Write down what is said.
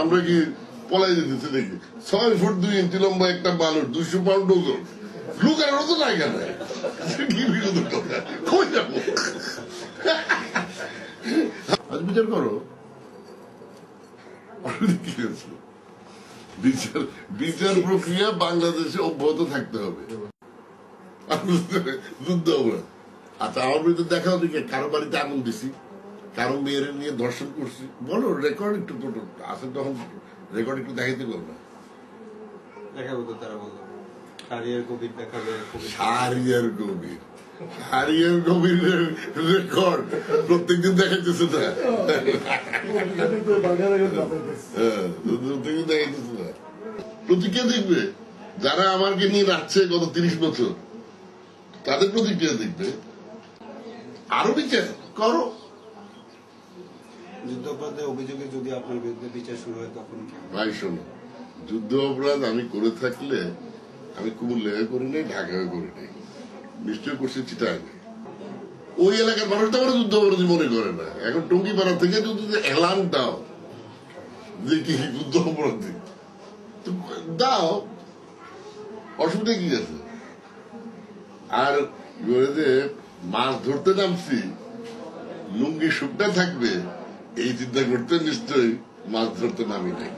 আমরা কি পলাই যেতেছে দেখি ছয় ফুট দুই ইঞ্চি লম্বা একটা মানুষ দুশো পাউন্ড ওজন। কেন আজ বিচার করো। বিচার বিচার প্রক্রিয়া বাংলাদেশে অব্যাহত থাকতে হবে। যুদ্ধ অপরাধ আচ্ছা আমার বিরুদ্ধে দেখা হবে কারও বাড়িতে আগুন দিছি। কারও মেয়ের নিয়ে ধর্ষণ করছি। বলো রেকর্ড একটু তো আছে তখন রেকর্ড একটু দেখাইতে পারবে দেখাবো তো তারা বলল কারিয়ার কবির দেখাবে হারিয়ার গভীর হারিয়ার গভীরের রেকর্ড প্রত্যেকদিন দেখাইতেছে না হ্যাঁ, প্রত্যেকদিন দেখাইতেছে না প্রতিক্রিয়া দেখবে। যারা আমাকে নিয়ে রাখছে গত তিরিশ বছর তাদের প্রতিক্রিয়া দেখবে। আরও বিচার করো। ভাই, শোনো যুদ্ধ অপরাধ আমি করে থাকলে আমি কুমিল্লায় করি নাই করি নাই, নিশ্চয় করছি চিটাগাঙে। ওই এলাকার মানুষ তো যুদ্ধ অপরাধী মনে করে না। এখন থেকে যদি এলান দাও যে কি যুদ্ধ অপরাধী দাও, অসুবিধা কি আছে? আর মাছ ধরতে নামছি, লুঙ্গি শুকনা থাকবে এই চিন্তা করতে নিশ্চয়ই মাছ ধরতে নামি নাই।